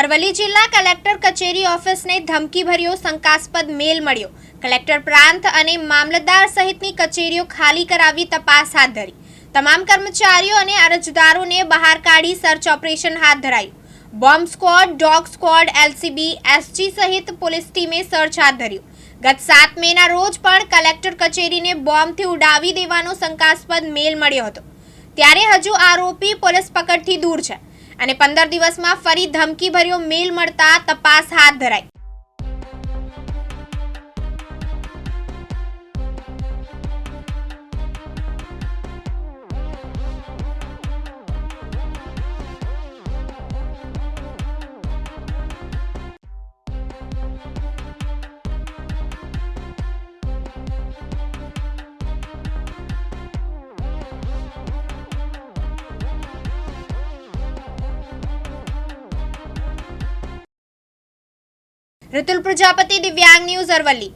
અરવલ્લી જિલ્લા કલેક્ટર કચેરી ઓફિસને ધમકીભર્યો શંકાસ્પદ મેલ મળ્યો. કલેક્ટર પ્રાંત અને મામલતદાર સહિતની કચેરીઓ ખાલી કરાવી તપાસ હાથ ધરી. તમામ કર્મચારીઓ અને અરજદારોને બહાર કાઢી સર્ચ ઓપરેશન હાથ ધરાયું. Bomb squad, dog squad, LCB, SG સહિત પોલીસ ટીમે સર્ચ હાથ ધર્યું. ગત સાત મેના રોજ પણ કલેક્ટર કચેરીને બોમ્બથી ઉડાવી દેવાનો શંકાસ્પદ મેલ મળ્યો હતો. ત્યારે હજુ આરોપી પોલીસ પકડથી દૂર છે. અને પંદર દિવસમાં ફરી ધમકીભર્યો મેલ મળતા તપાસ હાથ ધરાઈ. ઋતુલ પ્રજાપતિ દિવ્યાંગ ન્યૂઝ અરવલ્લી.